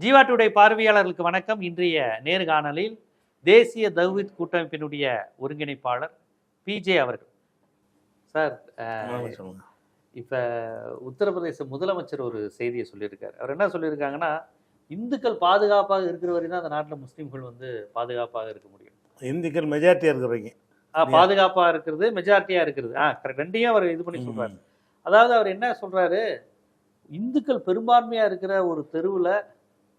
Jeeva today பார்வையாளர்களுக்கு வணக்கம். இன்றைய நேர்காணலில் தேசிய தௌஹித் கூட்டமைப்பினுடைய ஒருங்கிணைப்பாளர் பிஜே அவர்கள். சார் இப்ப உத்தரப்பிரதேச முதலமைச்சர் ஒரு செய்தியை சொல்லியிருக்காரு. அவர் என்ன சொல்லியிருக்காங்கன்னா இந்துக்கள் பாதுகாப்பாக இருக்கிற வரை தான் அந்த நாட்டில் முஸ்லீம்கள் வந்து பாதுகாப்பாக இருக்க முடியும். இந்துக்கள் மெஜாரிட்டியாக இருக்கிறவங்க. ஆ, பாதுகாப்பா இருக்கிறது மெஜாரிட்டியா இருக்கிறது. ஆ. ரெண்டையும் அவர் இது பண்ணி சொல்றாரு. அதாவது அவர் என்ன சொல்றாரு? இந்துக்கள் பெரும்பான்மையா இருக்கிற ஒரு தெருவுல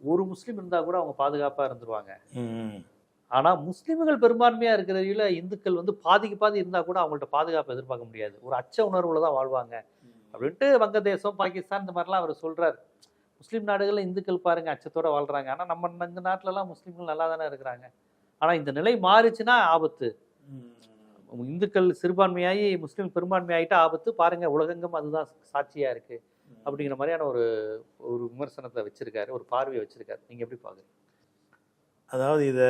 ஒரு முஸ்லீம் இருந்தா கூட அவங்க பாதுகாப்பா இருந்துருவாங்க. ம். ஆனா முஸ்லிம்கள் பெரும்பான்மையா இருக்கிறதுல இந்துக்கள் வந்து பாதிக்கு பாதி இருந்தா கூட அவங்கள்ட்ட பாதுகாப்பு எதிர்பார்க்க முடியாது. ஒரு அச்ச உணர்வுல தான் வாழ்வாங்க. அப்படின்ட்டு வங்கதேசம் பாகிஸ்தான் இந்த மாதிரிலாம் அவர் சொல்றாரு. முஸ்லீம் நாடுகள்ல இந்துக்கள் பாருங்க அச்சத்தோட வாழ்றாங்க. ஆனா நம்ம இந்த நாட்டுல எல்லாம் முஸ்லீம்கள் நல்லா தானே இருக்கிறாங்க. ஆனா இந்த நிலை மாறிச்சுன்னா ஆபத்து. இந்துக்கள் சிறுபான்மையாகி முஸ்லீம் பெரும்பான்மை ஆயிட்டா ஆபத்து. பாருங்க உலகெங்கும் அதுதான் சாட்சியா இருக்கு. அப்படிங்கிற மாதிரியான ஒரு ஒரு விமர்சனத்தை வச்சிருக்காரு ஒரு பார்வையை வச்சிருக்காரு. நீங்கள் எப்படி பார்க்குறீங்க? அதாவது இதை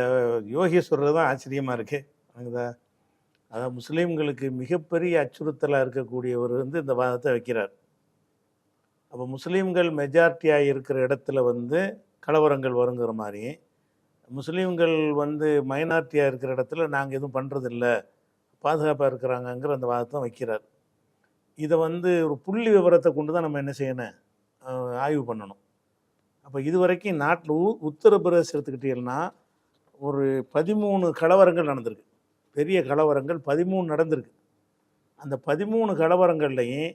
யோகி சொல்கிறது தான் ஆச்சரியமாக இருக்குது எனக்கு தான் அதாவது முஸ்லீம்களுக்கு மிகப்பெரிய அச்சுறுத்தலாக இருக்கக்கூடியவர் வந்து இந்த வாதத்தை வைக்கிறார். அப்போ முஸ்லீம்கள் மெஜாரிட்டியாக இருக்கிற இடத்துல வந்து கலவரங்கள் வருங்கிற மாதிரி முஸ்லீம்கள் வந்து மைனாரிட்டியாக இருக்கிற இடத்துல நாங்கள் எதுவும் பண்ணுறதில்ல பாதுகாப்பாக இருக்கிறாங்கங்கிற அந்த வாதத்தை வைக்கிறார். இதை வந்து ஒரு புள்ளி விவரத்தை கொண்டு தான் நம்ம என்ன செய்யணும்? ஆய்வு பண்ணணும். அப்போ இது வரைக்கும் நாட்டில் உத்தரப்பிரதேச எடுத்துக்கிட்டீங்கன்னா ஒரு பதிமூணு கலவரங்கள் நடந்திருக்கு. பெரிய கலவரங்கள் பதிமூணு நடந்திருக்கு. அந்த பதிமூணு கலவரங்கள்லையும்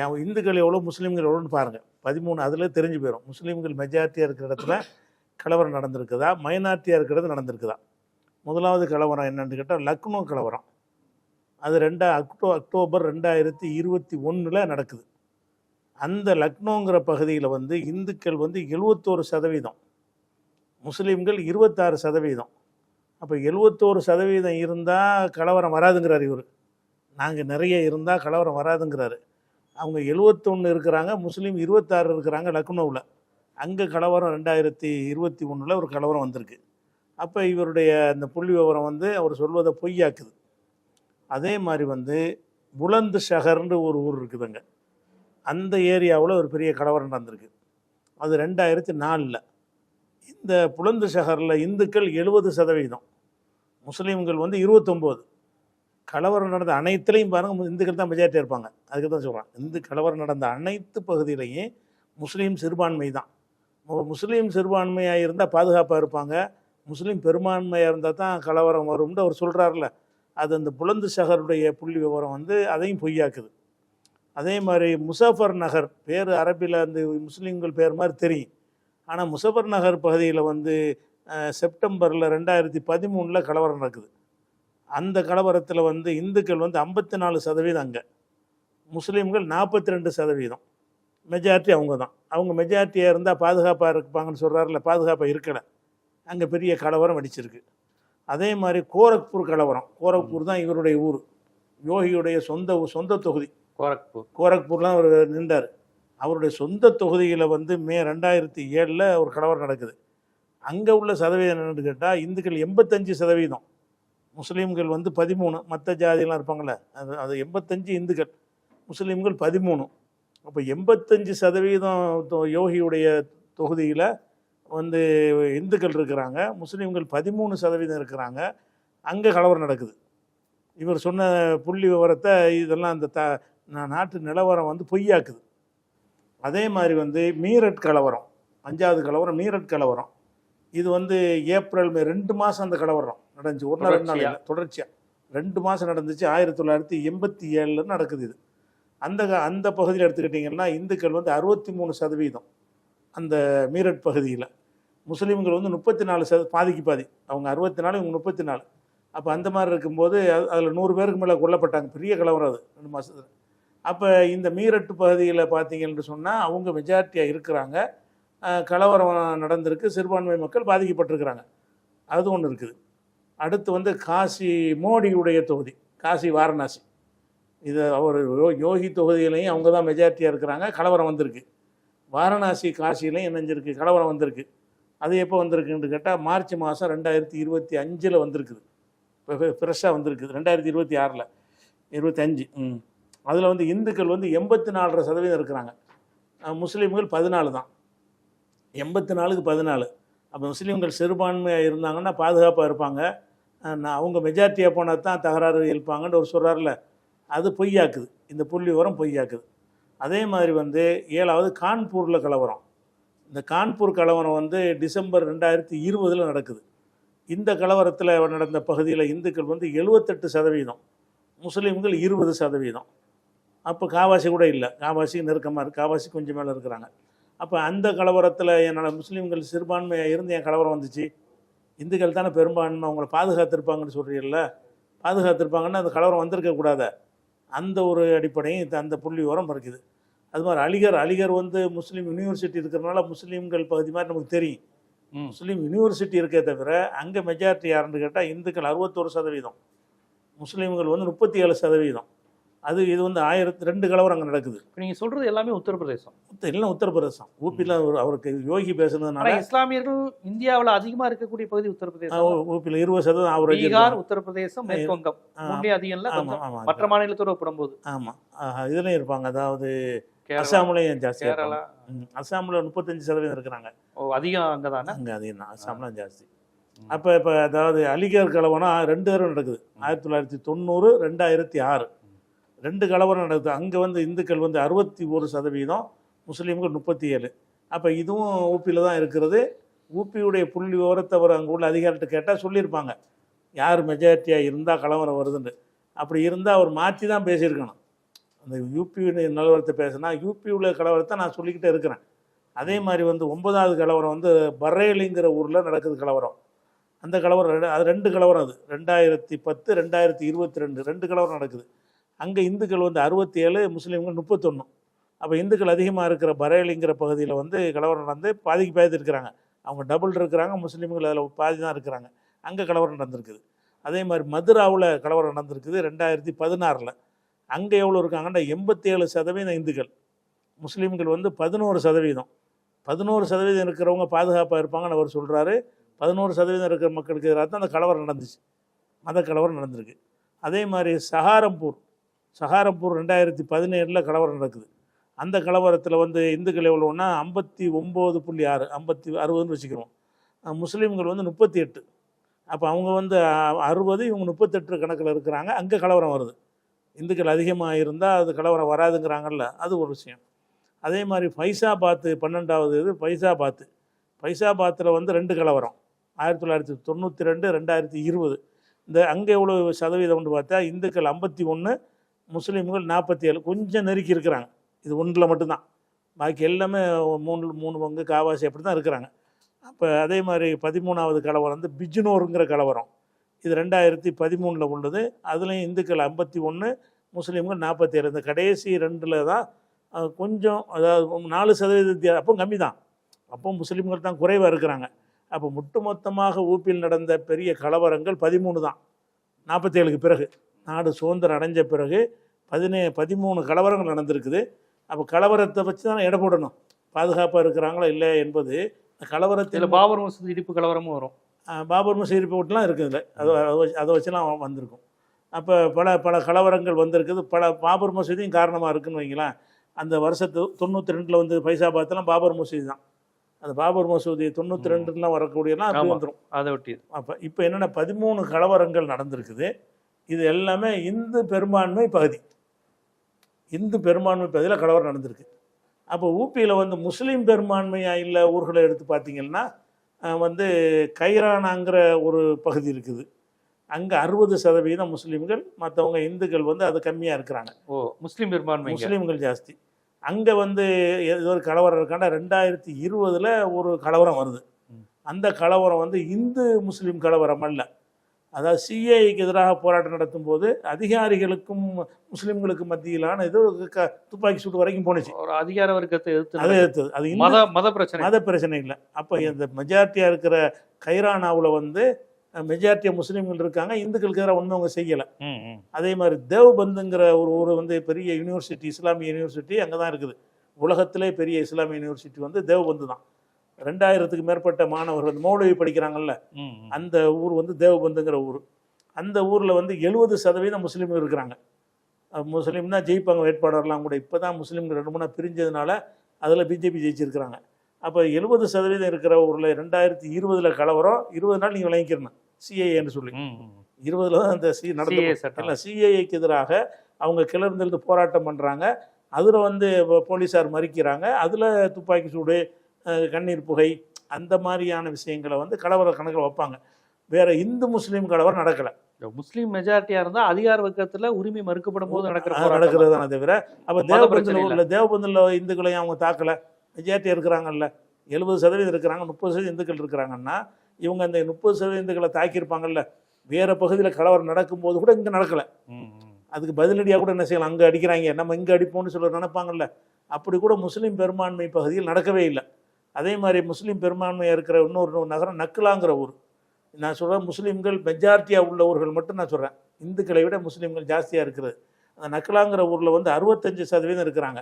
என் இந்துக்கள் எவ்வளோ முஸ்லீம்கள் எவ்வளோன்னு பாருங்கள் பதிமூணு அதில் தெரிஞ்சு போயிடும் முஸ்லீம்கள் மெஜாரிட்டியாக இருக்கிற இடத்துல கலவரம் நடந்திருக்குதா? மைனாரிட்டியாக இருக்கிறது நடந்திருக்குதா? முதலாவது கலவரம் என்னென்னு கேட்டால் லக்னோ கலவரம். அது ரெண்டா அக்டோ அக்டோபர் ரெண்டாயிரத்தி இருபத்தி ஒன்றில் நடக்குது. அந்த லக்னோங்கிற பகுதியில் வந்து இந்துக்கள் வந்து எழுவத்தோரு சதவீதம் முஸ்லீம்கள் இருபத்தாறு சதவீதம். அப்போ எழுவத்தோரு சதவீதம் இருந்தால் கலவரம் வராதுங்கிறார் இவர். நாங்கள் நிறைய இருந்தால் கலவரம் வராதுங்கிறாரு. அவங்க எழுவத்தொன்று இருக்கிறாங்க முஸ்லீம் இருபத்தாறு இருக்கிறாங்க லக்னோவில். அங்கே கலவரம் ரெண்டாயிரத்தி இருபத்தி ஒன்றில் ஒரு கலவரம் வந்திருக்கு. அப்போ இவருடைய அந்த புள்ளி விவரம் வந்து அவர் சொல்வதை பொய்யாக்குது. அதே மாதிரி வந்து புலந்து ஷஹர்னு ஒரு ஊர் இருக்குதுங்க. அந்த ஏரியாவில் ஒரு பெரிய கலவரம் நடந்திருக்கு. அது ரெண்டாயிரத்தி நாலில். இந்த புலந்து ஷஹரில் இந்துக்கள் எழுபது சதவீதம். முஸ்லீம்கள் வந்து இருபத்தொம்போது. கலவரம் நடந்த அனைத்துலேயும் பாருங்கள் இந்துக்கள் தான் மெஜாரிட்டி இருப்பாங்க. அதுக்கு தான் சொல்கிறேன் இந்து கலவரம் நடந்த அனைத்து பகுதியிலையும் முஸ்லீம் சிறுபான்மை தான். முஸ்லீம் சிறுபான்மையாக இருந்தால் பாதுகாப்பாக இருப்பாங்க. முஸ்லீம் பெரும்பான்மையாக இருந்தால் தான் கலவரம் வரும்னு அவர் சொல்கிறாருல அது அந்த புலந்து ஷஹருடைய புள்ளி விவரம் வந்து அதையும் பொய்யாக்குது. அதே மாதிரி முசாஃபர் நகர் பேர் அரபியில் அந்த முஸ்லீம்கள் பேர் மாதிரி தெரியும். ஆனால் முசஃபர் நகர் பகுதியில் வந்து செப்டம்பரில் ரெண்டாயிரத்தி பதிமூணில் கலவரம் நடக்குது. அந்த கலவரத்தில் வந்து இந்துக்கள் வந்து ஐம்பத்தி நாலு சதவீதம் அங்கே. முஸ்லீம்கள் நாற்பத்தி ரெண்டு சதவீதம். மெஜாரிட்டி அவங்க தான். அவங்க மெஜாரிட்டியாக இருந்தால் பாதுகாப்பாக இருப்பாங்கன்னு சொல்கிறாருல பாதுகாப்பாக இருக்கலை. அங்கே பெரிய கலவரம் அடிச்சிருக்கு. அதே மாதிரி கோரக்பூர் கலவரம். கோரக்பூர் தான் இவருடைய ஊர். யோகியுடைய சொந்த சொந்த தொகுதி. கோரக்பூர். கோரக்பூர்லாம் அவர் நின்றார். அவருடைய சொந்த தொகுதியில் வந்து மே ரெண்டாயிரத்தி ஏழில் ஒரு கலவரம் நடக்குது. அங்கே உள்ள சதவீதம் என்னன்னு கேட்டால் இந்துக்கள் எண்பத்தஞ்சு சதவீதம். முஸ்லீம்கள் வந்து பதிமூணு. மற்ற ஜாதியெல்லாம் இருப்பாங்கள்ல அது அது எண்பத்தஞ்சு இந்துக்கள். முஸ்லீம்கள் பதிமூணு. அப்போ எண்பத்தஞ்சு சதவீதம் யோகியுடைய தொகுதியில் வந்து இந்துக்கள் இருக்கிறாங்க முஸ்லீம்கள் பதிமூணு சதவீதம் இருக்கிறாங்க. அங்கே கலவரம் நடக்குது. இவர் சொன்ன புள்ளி விவரத்தை இதெல்லாம் அந்த த நாட்டு நிலவரம் வந்து பொய்யாக்குது. அதே மாதிரி வந்து மீரட் கலவரம் அஞ்சாவது கலவரம் மீரட் கலவரம். இது வந்து ஏப்ரல் மே ரெண்டு மாதம் அந்த கலவரம் நடந்துச்சு. ஒரு நாள் ரெண்டு நாள் தொடர்ச்சியாக ரெண்டு மாதம் நடந்துச்சு. ஆயிரத்தி தொள்ளாயிரத்தி எண்பத்தி ஏழில் நடக்குது இது. அந்த அந்த பகுதியில் எடுத்துக்கிட்டிங்கன்னா இந்துக்கள் வந்து அறுபத்தி மூணு சதவீதம் அந்த மீரட் பகுதியில். முஸ்லீம்கள் வந்து முப்பத்தி நாலு சத பாதிக்கு பாதி. அவங்க அறுபத்தி நாலு இவங்க முப்பத்தி நாலு அப்போ அந்த மாதிரி இருக்கும்போது அதில் நூறு பேருக்கு மேலே கொல்லப்பட்டாங்க. பெரிய கலவரம் அது ரெண்டு மாதத்தில் அப்போ இந்த மீரட்டு பகுதியில் பார்த்தீங்கன்னு சொன்னால் அவங்க மெஜாரிட்டியாக இருக்கிறாங்க. கலவரம் நடந்திருக்கு. சிறுபான்மை மக்கள் பாதிக்கப்பட்டிருக்கிறாங்க. அது ஒன்று இருக்குது. அடுத்து வந்து காசி மோடியுடைய தொகுதி காசி வாரணாசி. இது அவர் யோ- யோகி தொகுதியிலையும் அவங்க தான் மெஜாரிட்டியாக இருக்கிறாங்க. கலவரம் வந்திருக்கு. வாரணாசி காசிலையும் இணைஞ்சிருக்கு. கலவரம் வந்திருக்கு. அது எப்போ வந்திருக்குன்னு கேட்டால் மார்ச் மாதம் ரெண்டாயிரத்தி இருபத்தி அஞ்சில் வந்திருக்குது. இப்போ ஃப்ரெஷ்ஷாக வந்திருக்குது. ரெண்டாயிரத்தி இருபத்தி ஆறில். இருபத்தஞ்சு ம். அதில் வந்து இந்துக்கள் வந்து எண்பத்தி நாலரை சதவீதம் இருக்கிறாங்க. முஸ்லீம்கள் பதினாலு தான். எண்பத்தி நாலுக்கு பதினாலு. அப்போ முஸ்லீம்கள் சிறுபான்மையாக இருந்தாங்கன்னா பாதுகாப்பாக இருப்பாங்க. நான் அவங்க மெஜாரிட்டியாக போனால் தான் தகராறு இருப்பாங்கன்னு ஒரு சொல்கிறார்ல அது பொய்யாக்குது. இந்த புள்ளி உரம் பொய்யாக்குது. அதே மாதிரி வந்து ஏழாவது கான்பூரில் கலவரம். இந்த கான்பூர் கலவரம் வந்து டிசம்பர் ரெண்டாயிரத்தி இருபதில் நடக்குது. இந்த கலவரத்தில் நடந்த பகுதியில் இந்துக்கள் வந்து எழுபத்தெட்டு சதவீதம் முஸ்லீம்கள் இருபது சதவீதம். அப்போ காவாசி கூட இல்லை. காவாசி நெருக்கமாக இருக்குது காவாசி கொஞ்சம் மேலே இருக்கிறாங்க. அப்போ அந்த கலவரத்தில் என்னோட முஸ்லீம்கள் சிறுபான்மையாக இருந்து என் கலவரம் வந்துச்சு? இந்துக்கள் தானே பெரும்பான்மை அவங்கள பாதுகாத்திருப்பாங்கன்னு சொல்கிறீல்ல பாதுகாத்திருப்பாங்கன்னா அந்த கலவரம் வந்திருக்க கூடாத அந்த ஒரு அடிப்படையும் இந்த அந்த புள்ளி உரம் இருக்குது. அது மாதிரி அலிகர் அலிகர் வந்து முஸ்லீம் யூனிவர்சிட்டி இருக்கிறனால முஸ்லீம்கள் பகுதி மாதிரி நமக்கு தெரியும். முஸ்லீம் யூனிவர்சிட்டி இருக்கே தவிர அங்கே மெஜாரிட்டி யாருன்னு கேட்டால் இந்துக்கள் அறுபத்தோரு சதவீதம். முஸ்லீம்கள் வந்து முப்பத்தி ஏழு சதவீதம். அது இது வந்து ஆயிரத்தி ரெண்டு கலவரம் அங்கே நடக்குது. இப்ப நீங்க சொல்றது எல்லாமே உத்தரப்பிரதேசம். உத்த- எல்லாம் உத்தரப்பிரதேசம். ஊப்பியில் அவர் அவருக்கு யோகி பேசுனதுனால இஸ்லாமியர்கள் இந்தியாவுல அதிகமா இருக்கக்கூடிய பகுதி உத்தரப்பிரதேசம் ஊப்பியில் இருபது சதவீதம் அவரேஜ் பீகார் உத்தரப்பிரதேசம் மேற்கு வங்கம் ஆ. முன்னே அதிகம் இல்ல மற்ற மாநிலத்தோட ஒப்பிடும்போது. ஆமாம் இதுலேயும் இருப்பாங்க. அதாவது அசாம்லேயும் ஜாஸ்தி கேரளா. அசாமில் முப்பத்தஞ்சு சதவீதம் இருக்கிறாங்க. ஓ அதிகம் அங்கதானே? அங்கே அதிகம் தான் அசாம்லாம் ஜாஸ்தி. அப்போ இப்போ அதாவது அலிகர் கலவரம் ரெண்டு தடவை நடக்குது. ஆயிரத்தி தொள்ளாயிரத்தி தொண்ணூறு ரெண்டாயிரத்தி ஆறு. ரெண்டு கலவரம் நடக்குது. அங்கே வந்து இந்துக்கள் வந்து அறுபத்தி ஒரு சதவீதம் முஸ்லீம்கள் முப்பத்தி ஏழு. அப்போ இதுவும் ஊப்பியில் தான் இருக்கிறது. ஊப்பியுடைய புள்ளி விவரத்தை அவர் அங்கே உள்ள அதிகாரிகிட்ட கேட்டால் சொல்லியிருப்பாங்க. யார் மெஜாரிட்டியாக இருந்தால் கலவரம் வருதுன்னு. அப்படி இருந்தால் அவர் மாற்றி தான் பேசியிருக்கணும். அந்த யூபி நிலவரத்தை பேசினா யூபி உள்ள கலவரத்தை நான் சொல்லிக்கிட்டே இருக்கிறேன். அதே மாதிரி வந்து ஒன்பதாவது கலவரம் வந்து பரேலிங்கிற ஊரில் நடக்குது கலவரம். அந்த கலவரம் அது ரெண்டு கலவரம் அது. ரெண்டாயிரத்தி பத்து ரெண்டாயிரத்தி இருபத்தி ரெண்டு ரெண்டு கலவரம் நடக்குது. அங்கே இந்துக்கள் வந்து அறுபத்தி ஏழு முஸ்லீம்கள் முப்பத்தொன்று அப்போ இந்துக்கள் அதிகமாக இருக்கிற பரேலிங்கிற பகுதியில் வந்து கலவரம் நடந்து பாதிக்கு பாதி இருக்கிறாங்க. அவங்க டபுள் இருக்கிறாங்க முஸ்லீம்கள் அதில் பாதி தான் இருக்கிறாங்க. அங்கே கலவரம் நடந்திருக்குது. அதே மாதிரி மதுராவில் கலவரம் நடந்திருக்குது ரெண்டாயிரத்தி பதினாறில். அங்கே எவ்வளோ இருக்காங்கன்னா எண்பத்தி ஏழு சதவீதம் இந்துக்கள். முஸ்லீம்கள் வந்து பதினோரு சதவீதம். பதினோரு சதவீதம் இருக்கிறவங்க பாதுகாப்பாக இருப்பாங்கன்னு அவர் சொல்கிறாரு பதினோரு சதவீதம் இருக்கிற மக்களுக்கு எதிராக தான் அந்த கலவரம் நடந்துச்சு. மத கலவரம் நடந்திருக்கு. அதே மாதிரி சஹாரம்பூர். சஹாரம்பூர் ரெண்டாயிரத்தி பதினேழில் கலவரம் நடக்குது. அந்த கலவரத்தில் வந்து இந்துக்கள் எவ்வளோன்னா ஐம்பத்தி ஒம்பது புள்ளி ஆறு ஐம்பத்தி அறுபதுன்னு வச்சுக்கிறோம். முஸ்லீம்கள் வந்து முப்பத்தி எட்டு அப்போ அவங்க வந்து அறுபது இவங்க முப்பத்தெட்டு கணக்கில் இருக்கிறாங்க. அங்கே கலவரம் வருது. இந்துக்கள் அதிகமாக இருந்தால் அது கலவரம் வராதுங்கிறாங்கல்ல அது ஒரு விஷயம். அதே மாதிரி ஃபைசாபாத்து பன்னெண்டாவது இது ஃபைசாபாத்து ஃபைசாபாத்தில் வந்து ரெண்டு கலவரம். ஆயிரத்தி தொள்ளாயிரத்தி தொண்ணூற்றி ரெண்டு ரெண்டாயிரத்தி இருபது. இந்த அங்கே எவ்வளோ சதவீதம்னு பார்த்தா இந்துக்கள் ஐம்பத்தி ஒன்று முஸ்லீம்கள் நாற்பத்தி ஏழு. கொஞ்சம் நெருக்கி இருக்கிறாங்க. இது ஒன்றில் மட்டும்தான். பாக்கி எல்லாமே மூணு மூணு பங்கு காவாசி அப்படி தான் இருக்கிறாங்க. அப்போ அதே மாதிரி பதிமூணாவது கலவரம் வந்து பிஜ்னோருங்கிற கலவரம். இது ரெண்டாயிரத்தி பதிமூணில் உள்ளது. அதுலேயும் இந்துக்கள் ஐம்பத்தி ஒன்று முஸ்லீம்கள் நாற்பத்தி ஏழு. இந்த கடைசி ரெண்டில் தான் கொஞ்சம் அதாவது நாலு சதவீத அப்போ கம்மி தான் அப்போ முஸ்லீம்கள் தான் குறைவாக இருக்கிறாங்க. அப்போ ஒட்டுமொத்தமாக ஊப்பில் நடந்த பெரிய கலவரங்கள் பதிமூணு தான். நாற்பத்தேழுக்கு பிறகு நாடு சுதந்திரம் அடைஞ்ச பிறகு பதினே பதிமூணு கலவரங்கள் நடந்திருக்குது. அப்போ கலவரத்தை வச்சு தான் எடை போடணும். பாதுகாப்பாக இருக்கிறாங்களா இல்லை என்பது கலவரத்தில் பாபர் மசூதி இடிப்பு கலவரமும் வரும். பாபர் மசூதி ரிப்போர்ட்லாம் இருக்குதுல்ல அது அதை வச்சு அதை வச்சுலாம் வந்திருக்கும். அப்போ பல பல கலவரங்கள் வந்திருக்குது. பல பாபர் மசூதியும் காரணமாக இருக்குன்னு வைங்களேன். அந்த வருஷத்து தொண்ணூற்றி ரெண்டில் வந்து ஃபைசாபாத்லாம் பாபர் மசூதி தான். அந்த பாபர் மசூதி தொண்ணூற்றி ரெண்டுலாம் வரக்கூடியலாம் அப்படி. வந்துடும் அதை ஒட்டி. அப்போ இப்போ என்னென்ன பதிமூணு கலவரங்கள் நடந்திருக்குது. இது எல்லாமே இந்து பெரும்பான்மை பகுதி. இந்து பெரும்பான்மை பகுதியில் கலவரம் நடந்திருக்கு. அப்போ ஊப்பியில் வந்து முஸ்லீம் பெரும்பான்மையாக இல்லை ஊர்களை எடுத்து பார்த்தீங்கன்னா வந்து கைரானாங்கிற ஒரு பகுதி இருக்குது. அங்கே அறுபது சதவீதம் முஸ்லீம்கள் மற்றவங்க இந்துக்கள் வந்து அது கம்மியாக இருக்கிறாங்க. ஓ முஸ்லீம் பெரும்பான்மை முஸ்லீம்கள் ஜாஸ்தி. அங்கே வந்து ஏதோ ஒரு கலவரம் இருக்காண்டா ரெண்டாயிரத்தி இருபதில் ஒரு கலவரம் வருது. அந்த கலவரம் வந்து இந்து முஸ்லீம் கலவரம் அல்ல. அதாவது சிஏக்கு எதிராக போராட்டம் நடத்தும் போது அதிகாரிகளுக்கும் முஸ்லீம்களுக்கும் மத்தியிலான இது க துப்பாக்கி சூடு வரைக்கும் போணுச்சு. ஒரு அதிகார வர்க்கத்தை எதிர்த்து அது. எடுத்தது அது மத மத பிரச்சனை. மத பிரச்சனை இல்லை. அப்போ இந்த மெஜாரிட்டியாக இருக்கிற கைரானாவில் வந்து மெஜாரிட்டியாக முஸ்லீம்கள் இருக்காங்க. இந்துக்களுக்கு எதிராக ஒன்றும் அவங்க செய்யலை. அதே மாதிரி தேவ்பந்துங்கிற ஒரு ஊர் வந்து பெரிய யூனிவர்சிட்டி இஸ்லாமிய யூனிவர்சிட்டி அங்கே தான் இருக்குது. உலகத்திலே பெரிய இஸ்லாமிய யூனிவர்சிட்டி வந்து தேவ்பந்து தான். ரெண்டாயிரத்துக்கு மேற்பட்ட மாணவர்கள் வந்து மௌலவி படிக்கிறாங்கல்ல. அந்த ஊர் வந்து தேவபந்துங்கிற ஊர். அந்த ஊரில் வந்து எழுபது சதவீதம் முஸ்லீம்கள் இருக்கிறாங்க. முஸ்லீம் தான் ஜெயிப்பாங்க வேட்பாளர்லாம் கூட. இப்போ தான் முஸ்லீம்கள் ரெண்டு மூணா பிரிஞ்சதுனால அதில் பிஜேபி ஜெயிச்சிருக்கிறாங்க. அப்போ எழுபது சதவீதம் இருக்கிற ஊரில் ரெண்டாயிரத்தி இருபதில் கலவரம் இருபது நாள் நீங்கள் விளங்கிக்கிறணும். சிஏஏன்னு சொல்லி. இருபதுல தான் அந்த சி நடந்து. இல்லை சிஏஏக்கு எதிராக அவங்க கிளர்ந்தெழுந்து போராட்டம் பண்ணுறாங்க அதில் வந்து போலீஸார் மறிக்கிறாங்க. அதில் துப்பாக்கி சூடு கண்ணீர் புகை அந்த மாதிரியான விஷயங்களை வந்து கலவர கணக்கில் வைப்பாங்க. வேற இந்து முஸ்லீம் கலவரம் நடக்கலை. முஸ்லீம் மெஜாரிட்டியா இருந்தா அதிகார வர்க்கத்துல உரிமை மறுக்கப்படும் போது நடக்கிற நடக்கிறது தானே. தவிர அப்போ பிரச்சனை உள்ள தேவபந்தில் இந்துக்களையும் அவங்க தாக்கலை. மெஜாரிட்டி இருக்கிறாங்கல்ல. எழுபது சதவீதம் இருக்கிறாங்க முப்பது சதவீதம் இந்துக்கள் இருக்கிறாங்கன்னா இவங்க அந்த முப்பது சதவீதம் இந்துக்களை தாக்கியிருப்பாங்கல்ல. வேற பகுதியில் கலவரம் நடக்கும்போது கூட இங்கே நடக்கலை. அதுக்கு பதிலடியாக கூட என்ன செய்யலாம்? அங்கே அடிக்கிறாங்க. நம்ம இங்கே அடிப்போம்னு சொல்ல நினைப்பாங்கல்ல. அப்படி கூட முஸ்லீம் பெரும்பான்மை பகுதியில் நடக்கவே இல்லை. அதே மாதிரி முஸ்லீம் பெரும்பான்மையாக இருக்கிற இன்னொரு நகரம் நக்குலாங்கிற ஊர். நான் சொல்கிறேன் முஸ்லீம்கள் மெஜாரிட்டியாக உள்ள ஊர்கள் மட்டும் நான் சொல்கிறேன் இந்துக்களை விட முஸ்லீம்கள் ஜாஸ்தியாக இருக்கிறது அந்த நக்குலாங்கிற ஊரில் வந்து அறுபத்தஞ்சு சதவீதம் இருக்கிறாங்க.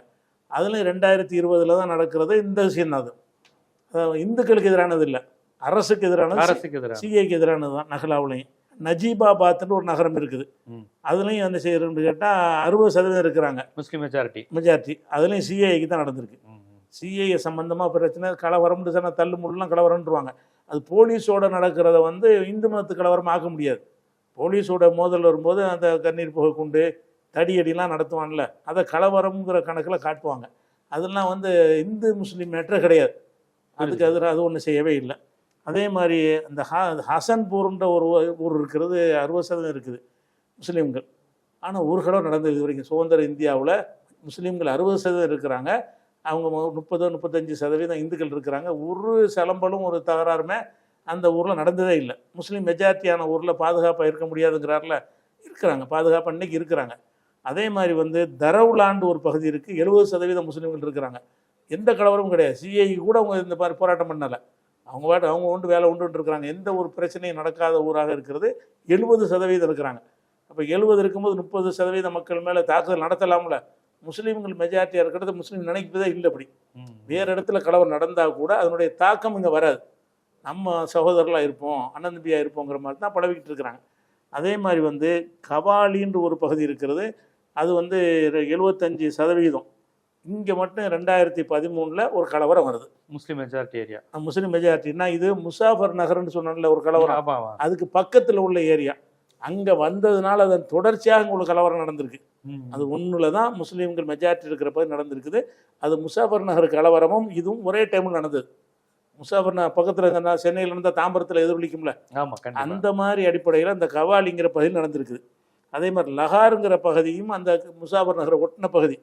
அதுலேயும் ரெண்டாயிரத்தி இருபதில் தான் நடக்கிறது இந்த விஷயம் அது. இந்துக்களுக்கு எதிரானது இல்லை. அரசுக்கு எதிரானது அரசுக்கு எதிராக சிஏக்கு எதிரானது தான் நகலாவுலையும். நஜீபாபாத்னு ஒரு நகரம் இருக்குது. அதுலேயும் என்ன செய்யறதுன்னு கேட்டால் அறுபது சதவீதம் இருக்கிறாங்க. முஸ்லீம் மெஜாரிட்டி மெஜாரிட்டி அதுலேயும் சிஏக்கு தான் நடந்திருக்கு. சிஏஏ சம்பந்தமாக பிரச்சனை கலவரம்னு சொன்னால் தள்ளு முள்ளலாம் கலவரம்ன்றுவாங்க. அது போலீஸோட நடக்கிறத வந்து இந்து மதத்து கலவரம் ஆக்க முடியாது. போலீஸோட மோதல் வரும்போது அந்த கண்ணீர் புகை குண்டு தடியடிலாம் நடத்துவான்ல அதை கலவரம்ங்கிற கணக்கில் காட்டுவாங்க. அதெல்லாம் வந்து இந்து முஸ்லீம் மேட்டரே கிடையாது. அதுக்கு எதிராக அது ஒன்றும் செய்யவே இல்லை. அதே மாதிரி இந்த ஹா ஹசன்பூர்ன்ற ஒரு ஊர் இருக்கிறது அறுபது சதவீதம் இருக்குது முஸ்லீம்கள். ஆனால் ஒரு நடந்தது இது வரைக்கும். சுதந்திர இந்தியாவில் முஸ்லீம்கள் அறுபது சதவீதம் இருக்கிறாங்க. அவங்க முப்பதோ முப்பத்தஞ்சு சதவீதம் இந்துக்கள் இருக்கிறாங்க. ஒரு சிலம்பலும் ஒரு தகராறுமே அந்த ஊரில் நடந்ததே இல்லை. முஸ்லீம் மெஜாரிட்டியான ஊரில் பாதுகாப்பாக இருக்க முடியாதுங்கிறாரில் இருக்கிறாங்க. பாதுகாப்பாக அன்னைக்கு இருக்கிறாங்க. அதே மாதிரி வந்து தரவுலாண்டு ஒரு பகுதி இருக்குது எழுபது சதவீதம் முஸ்லீம்கள் இருக்கிறாங்க. எந்த கலவரமும் கிடையாது. சிஐ கூட அவங்க இந்த மாதிரி போராட்டம் பண்ணலை. அவங்க பாட்டு அவங்க உண்டு வேலை உண்டு இருக்கிறாங்க. எந்த ஒரு பிரச்சனையும் நடக்காத ஊராக இருக்கிறது. எழுபது சதவீதம் இருக்கிறாங்க. அப்போ எழுபது இருக்கும்போது முப்பது சதவீத மக்கள் மேலே தாக்குதல் நடத்தலாம்ல? முஸ்லீம்கள் மெஜாரிட்டியாக இருக்கிறது முஸ்லீம் நினைக்கிறதே இல்லை அப்படி. வேறு இடத்துல கலவரம் நடந்தால் கூட அதனுடைய தாக்கம் இங்கே வராது. நம்ம சகோதரர்களாக இருப்போம் அண்ணன் தம்பியாக இருப்போங்கிற மாதிரி தான் பழகிட்டு இருக்கிறாங்க. அதே மாதிரி வந்து கபாலின்ற ஒரு பகுதி இருக்கிறது. அது வந்து எழுபத்தஞ்சி சதவீதம். இங்கே மட்டும் ரெண்டாயிரத்தி பதிமூணில் ஒரு கலவரம் வருது. முஸ்லீம் மெஜாரிட்டி ஏரியா முஸ்லீம் மெஜாரிட்டினா இது முசாஃபர் நகர்னு சொன்னோம்ல ஒரு கலவரம். அதுக்கு பக்கத்தில் உள்ள ஏரியா அங்கே வந்ததுனால அதன் தொடர்ச்சியாக உள்ள கலவரம் நடந்திருக்கு. அது ஒன்றில் தான் முஸ்லீம்கள் மெஜாரிட்டி இருக்கிற போது நடந்திருக்குது. அது முசாஃபர் நகர் கலவரமும் இதுவும் ஒரே டைமில் நடந்தது. முசாஃபர் நகர் பக்கத்தில் இருந்தா சென்னையில் இருந்தால் தாம்பரத்தில் எதிரொலிக்கும்ல? ஆமா கண்டிப்பா. அந்த மாதிரி அடிப்படையில் அந்த கவாலிங்கிற பகுதியில் நடந்திருக்குது. அதே மாதிரி லகாருங்கிற பகுதியும் அந்த முசாஃபர் நகரை ஒட்டின பகுதி.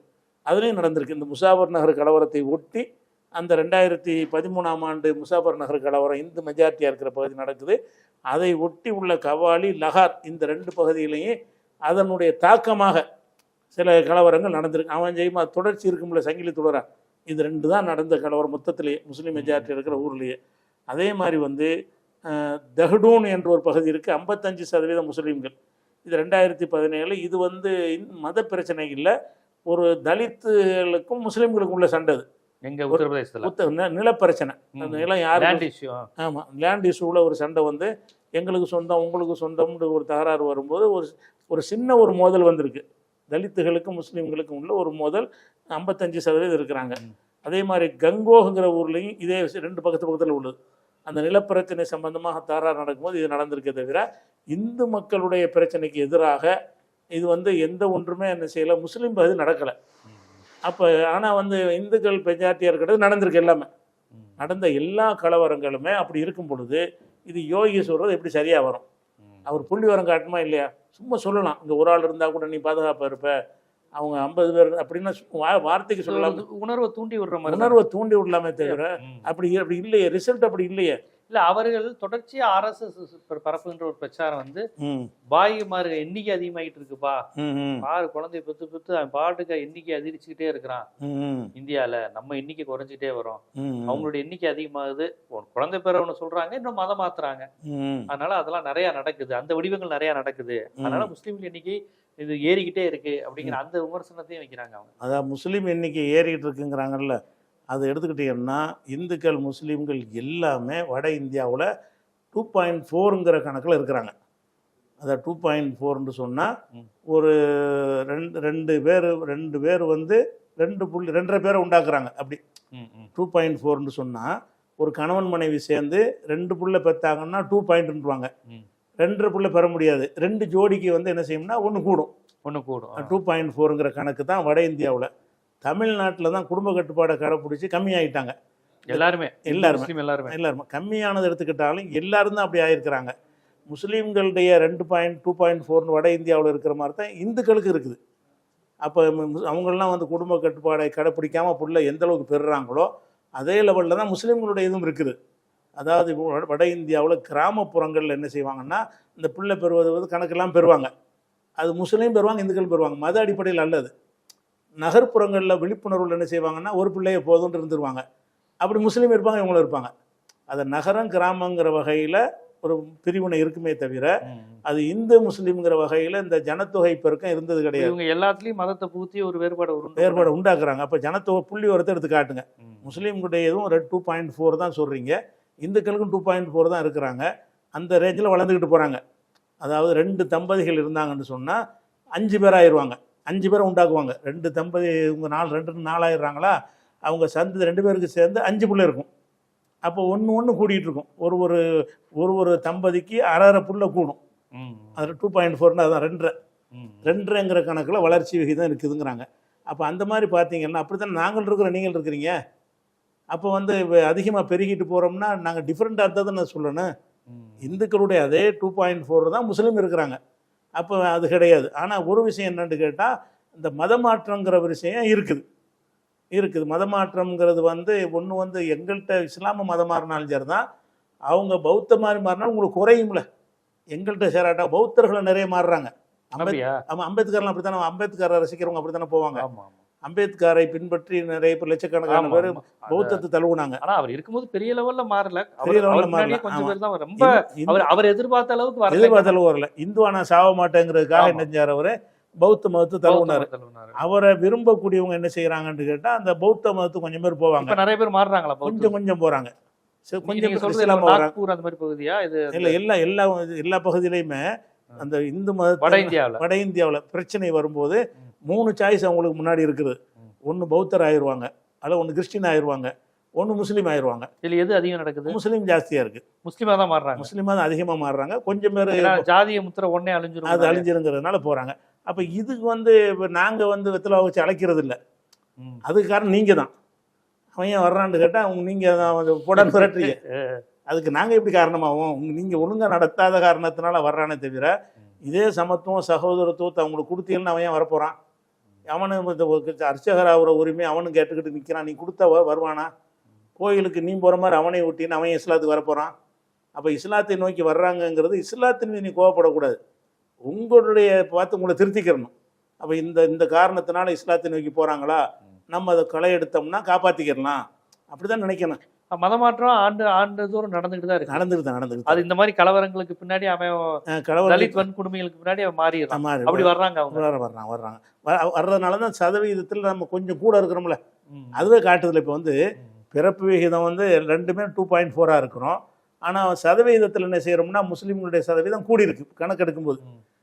அதுலேயும் நடந்திருக்கு. இந்த முசாஃபர் நகர் கலவரத்தை ஒட்டி அந்த ரெண்டாயிரத்தி பதிமூணாம் ஆண்டு முசாஃபர் நகர் கலவரம் இந்து மெஜாரிட்டியாக இருக்கிற பகுதி நடக்குது. அதை ஒட்டி உள்ள கவாலி லஹார் இந்த ரெண்டு பகுதியிலையும் அதனுடைய தாக்கமாக சில கலவரங்கள் நடந்திருக்கு. அவன் ஜெயமா தொடர்ச்சி இருக்கும்ல சங்கிலி தொடரான் இது ரெண்டு தான் நடந்த கலவரம் மொத்தத்திலேயே முஸ்லீம் மெஜாரிட்டி இருக்கிற ஊர்லேயே. அதே மாதிரி வந்து தஹடூன் தஹ்டூன் என்ற ஒரு பகுதி இருக்குது ஐம்பத்தஞ்சு சதவீதம் முஸ்லீம்கள். இது ரெண்டாயிரத்தி பதினேழு. இது வந்து மத பிரச்சனை இல்லை. ஒரு தலித்துகளுக்கும் முஸ்லீம்களுக்கும் உள்ள சண்டை அது. எங்க உத்தரப்பிரதேசத்துல? புத்த நி- நிலப்பிரச்சனை. அந்த நிலம் யாருக்கு லேண்ட் இஷ்யூ ஆமாம் லேண்ட் இஷ்யூவில் ஒரு சண்டை வந்து எங்களுக்கு சொந்தம் உங்களுக்கு சொந்தம்னு ஒரு தகராறு வரும்போது ஒரு ஒரு சின்ன ஒரு மோதல் வந்திருக்கு. தலித்துகளுக்கும் முஸ்லீம்களுக்கும் உள்ள ஒரு மோதல் ஐம்பத்தஞ்சு சதவீதம் இருக்கிறாங்க. அதே மாதிரி கங்கோங்கிற ஊர்லேயும் இதே ரெண்டு பக்கத்து பக்கத்தில் உள்ளது. அந்த நிலப்பிரச்சனை சம்பந்தமாக தகராறு நடக்கும்போது இது நடந்திருக்கே தவிர இந்து மக்களுடைய பிரச்சனைக்கு எதிராக இது வந்து எந்த ஒன்றுமே என்ன செய்யலை. முஸ்லீம் பகுதி நடக்கலை. அப்போ ஆனால் வந்து இந்துக்கள் மெஜாரிட்டியாக இருக்கிறது நடந்திருக்கு எல்லாமே. நடந்த எல்லா கலவரங்களுமே அப்படி இருக்கும் பொழுது இது யோகி சொல்கிறது எப்படி சரியாக வரும்? அவர் புள்ளி வரம் காட்டுமா இல்லையா? சும்மா சொல்லலாம். இங்கே ஒரு ஆள் இருந்தால் கூட நீ பாதுகாப்பாக இருப்ப. அவங்க ஐம்பது பேர் அப்படின்னு வார்த்தைக்கு சொல்லலாம். உணர்வை தூண்டி விடுற மாதிரி உணர்வை தூண்டி விடலாமே தவிர. அப்படி அப்படி இல்லையே. ரிசல்ட் அப்படி இல்லையே. இல்ல அவர்கள் தொடர்ச்சியா அரசு பரப்புகின்ற ஒரு பிரச்சாரம் வந்து ம். பாய்மாரு எண்ணிக்கை அதிகமாயிட்டு இருக்குப்பா பாரு குழந்தைய பெத்து பெத்து அவன் பாட்டுக்கு எண்ணிக்கை அதிகரிச்சுக்கிட்டே இருக்கிறான். இந்தியால நம்ம எண்ணிக்கை குறைஞ்சிட்டே வரும். அவங்களுடைய எண்ணிக்கை அதிகமாகுது. குழந்தை பேரவனை சொல்றாங்க இன்னும் மதம் மாத்துறாங்க. அதனால அதெல்லாம் நிறைய நடக்குது. அந்த வடிவங்கள் நிறைய நடக்குது. அதனால முஸ்லீம்கள் எண்ணிக்கை இது ஏறிக்கிட்டே இருக்கு அப்படிங்கிற அந்த விமர்சனத்தையும் வைக்கிறாங்க அவங்க. அதான் முஸ்லீம் எண்ணிக்கை ஏறிக்கிட்டு இருக்குங்கிறாங்கல்ல. அதை எடுத்துக்கிட்டீங்கன்னா இந்துக்கள் முஸ்லீம்கள் எல்லாமே வட இந்தியாவில் டூ பாயிண்ட் ஃபோருங்கிற கணக்கில் இருக்கிறாங்க அதை டூ பாயிண்ட் ஃபோர்னு சொன்னால். ஒரு ரெண்டு ரெண்டு பேர் ரெண்டு பேர் வந்து ரெண்டு புள்ளி ரெண்டரை பேரை உண்டாக்குறாங்க அப்படி. டூ பாயிண்ட் ஃபோர்னு சொன்னால் ஒரு கணவன் மனைவி சேர்ந்து ரெண்டு புள்ள பெற்றாங்கன்னா டூ பாயிண்ட்ன்றுவாங்க ம். ரெண்டரை புள்ள பெற முடியாது ரெண்டு ஜோடிக்கு வந்து என்ன செய்யும்னா ஒன்று கூடும் ஒண்ணு கூடும். டூ பாயிண்ட் ஃபோருங்கிற கணக்கு தான் வட இந்தியாவில் தமிழ்நாட்டில் தான் குடும்ப கட்டுப்பாடை கடைப்பிடிச்சி கம்மியாயிட்டாங்க. எல்லாருமே. எல்லாருமே. எல்லாருமே. எல்லாருமே. கம்மியானது எடுத்துக்கிட்டாலும் எல்லாரும் தான் அப்படி ஆயிருக்கிறாங்க. முஸ்லீம்களுடைய ரெண்டு பாயிண்ட் டூ பாயிண்ட் ஃபோர்னு வட இந்தியாவில் இருக்கிற மாதிரி தான் இந்துக்களுக்கு இருக்குது. அப்போ அவங்கெல்லாம் வந்து குடும்ப கட்டுப்பாடை கடைப்பிடிக்காம புள்ள எந்த அளவுக்கு பெறுறாங்களோ அதே லெவலில் தான் முஸ்லீம்களுடைய இதுவும் இருக்குது. அதாவது வட இந்தியாவில் கிராமப்புறங்களில் என்ன செய்வாங்கன்னா இந்த பிள்ளை பெறுவது வந்து கணக்கெல்லாம் பெறுவாங்க. அது முஸ்லீம் பெறுவாங்க இந்துக்கள் பெறுவாங்க. மத அடிப்படையில் அல்லது. நகர்ப்புறங்களில் விழிப்புணர்வில் என்ன செய்வாங்கன்னா ஒரு பிள்ளைய போதும்னு இருந்துருவாங்க. அப்படி முஸ்லீம் இருப்பாங்க இவங்களும் இருப்பாங்க. அது நகரம் கிராமங்கிற வகையில் ஒரு பிரிவினை இருக்குமே தவிர. அது இந்து முஸ்லீம்ங்கிற வகையில் இந்த ஜனத்தொகை பெருக்கம் இருந்தது கிடையாது. இவங்க எல்லாத்துலயும் மதத்தை புகுத்தி ஒரு வேறுபாடு வேறுபாடு உண்டாக்குறாங்க. அப்போ ஜனத்தொகை புள்ளி வரத்தை எடுத்து காட்டுங்க. ம். முஸ்லீம்களுடைய இதுவும் ரெட் டூ பாயிண்ட் ஃபோர் தான் சொல்கிறீங்க இந்துக்களுக்கும் டூ பாயிண்ட் ஃபோர் தான் இருக்கிறாங்க. அந்த ரேஞ்சில் வளர்ந்துக்கிட்டு போகிறாங்க அதாவது ரெண்டு தம்பதிகள் இருந்தாங்கன்னு சொன்னால் அஞ்சு பேர் ஆயிடுவாங்க அஞ்சு பேரை உண்டாக்குவாங்க. ரெண்டு தம்பதி இவங்க நாலு ரெண்டு நாலாயிடுறாங்களா அவங்க சந்து ரெண்டு பேருக்கு சேர்ந்து அஞ்சு புள்ள இருக்கும். அப்போ ஒன்று ஒன்று கூடிட்டு இருக்கும். ஒரு ஒரு ஒரு ஒரு தம்பதிக்கு அரை அரை புள்ள கூடும். ம். அது டூ பாயிண்ட் ஃபோர்னு அதான் ரெண்டரை. ரெண்டரைங்கிற கணக்கில் வளர்ச்சி விகிதம் இருக்குதுங்கிறாங்க. அப்போ அந்த மாதிரி பார்த்தீங்கன்னா அப்படி தான் நாங்கள் இருக்கிற நீங்கள் இருக்கிறீங்க? அப்போ வந்து அதிகமாக பெருகிட்டு போகிறோம்னா நாங்கள் டிஃப்ரெண்ட்டாக இருந்தால் தான் நான் சொல்லணும். இந்துக்களுடைய அதே டூ பாயிண்ட் ஃபோர் தான் முஸ்லீம் இருக்கிறாங்க. அப்போ அது கிடையாது. ஆனால் ஒரு விஷயம் என்னன்னு கேட்டால் இந்த மதமாற்றங்கிற ஒரு விஷயம் இருக்குது. இருக்குது. மதமாற்றம்ங்கிறது வந்து ஒன்று வந்து எங்கள்கிட்ட இஸ்லாம மதம் மாறினாலும் சரி தான் அவங்க பௌத்த மாதிரி மாறினாலும் உங்களுக்கு குறையும்ல. எங்கள்கிட்ட சேராட்டா பௌத்தர்களை நிறைய மாறுறாங்க. அம்பேத் ஆமாம் அம்பேத்கர்லாம் அப்படி தானே அம்பேத்கரை ரசிக்கிறவங்க அப்படி தானே போவாங்க. ஆமா ஆமா. அம்பேத்கரை பின்பற்றி நிறைய பேர் லட்சக்கணக்கான பேர் பௌத்தத்தை தழுவுனாங்க. ஆனா அவர் இருக்கும்போது பெரிய லெவல்ல மாறல. பெரிய level ல அவர் முன்னாடியே மாறல, கொஞ்சம். பேர் தான் ரொம்ப அவர் அவர் எதிர்பார்த்த அளவுக்கு வரல. எதிர்பார்த்தாலும் வரல. இந்துவா நான் சாவ மாட்டேங்கிறதுக்காக. என்ன செஞ்சார் அவரு? பௌத்த மதத்தை தழுவுனாரு. அவரை விரும்பக்கூடியவங்க என்ன செய்யறாங்கன்னு கேட்டா அந்த பௌத்த மதத்துக்கு கொஞ்சம் பேர் போவாங்க. நிறைய பேர் மாறுறாங்களா? கொஞ்சம் கொஞ்சம் போறாங்க. கொஞ்சம் நாக்பூர் அந்த மாதிரி பகுதியா? இது இல்ல எல்லா எல்லா எல்லா பகுதியிலையுமே அந்த இந்து வட மத இந்தியாவுல. வட இந்தியாவில் பிரச்சனை வரும்போது மூணு சாய்ஸ் அவங்களுக்கு முன்னாடி இருக்குது. ஒன்று பௌத்தர் ஆயிடுவாங்க அல்ல ஒன்று கிறிஸ்டின் ஆயிடுவாங்க ஒன்று முஸ்லீம் ஆயிடுவாங்க இதுல எது அதிகம் நடக்குது? முஸ்லீம் ஜாஸ்தியா இருக்கு. முஸ்லிமா தான் மாறுறாங்க. முஸ்லீமாக தான் அதிகமாக மாறுறாங்க. கொஞ்சம் பேர் ஜாதிய முத்திரை ஒன்னே அழிஞ்சிரும் அது அழிஞ்சிருங்கிறதுனால போறாங்க. அப்ப இதுக்கு வந்து இப்ப நாங்க வந்து வெத்தலை வச்சு அழைக்கிறது இல்ல. அதுக்கு காரணம் நீங்க தான். அவன் ஏன் வர்றான்னு கேட்டா அவங்க நீங்க தான் போடான்னு விரட்டுறீங்க அதுக்கு நாங்க எப்படி காரணமாகும் உங்க- நீங்க ஒழுங்கா நடத்தாத காரணத்தினால வர்றானே தவிர இதே சமத்துவம் சகோதரத்துவத்தை அவங்களுக்கு கொடுத்தீங்கன்னா அவன் ஏன் வரப்போறான்? அவனு இந்த அர்ச்சகர் ஆகிற உரிமை அவனும் கேட்டுக்கிட்டு நிற்கிறான் நீ கொடுத்தா வருவானா? கோயிலுக்கு நீ போகிற மாதிரி அவனை ஒட்டின்னு அவன் இஸ்லாத்துக்கு வரப்போகிறான் அப்போ இஸ்லாத்தை நோக்கி வர்றாங்கங்கிறது இஸ்லாத்தின் மீது நீ கோவப்படக்கூடாது. உங்களுடைய பார்த்து உங்களை திருத்திக்கிறணும். அப்போ இந்த இந்த காரணத்தினால இஸ்லாத்தை நோக்கி போகிறாங்களா நம்ம அதை களை எடுத்தோம்னா காப்பாற்றிக்கிறலாம் அப்படி தான் நினைக்கணும். மதமாற்றம் ஆண்டு ஆண்டு தூரம் நடந்துகிட்டு தான் இருக்கு. நடந்துக்கிட்டு அது நடந்துக்கிட்டு இந்த மாதிரி கலவரங்களுக்கு பின்னாடி அவன் தலித் வன்கொடுமைகளுக்கு பின்னாடி அவன் மாறிடுறான். அப்படி வர்றாங்க அவங்க. வர வர்றாங்க வர்றாங்க. வர்றதுனால தான் சதவீதத்தில் நம்ம கொஞ்சம் கூட இருக்கிறோம்ல. அதுவே காட்டுதில்ல இப்போ வந்து. பிறப்பு விகிதம் வந்து ரெண்டுமே டூ பாயிண்ட் ஃபோராக இருக்கிறோம். ஆனால் சதவீதத்தில் என்ன செய்கிறோம்னா முஸ்லீம்களுடைய சதவீதம் கூடி இருக்கு கணக்கெடுக்கும்போது.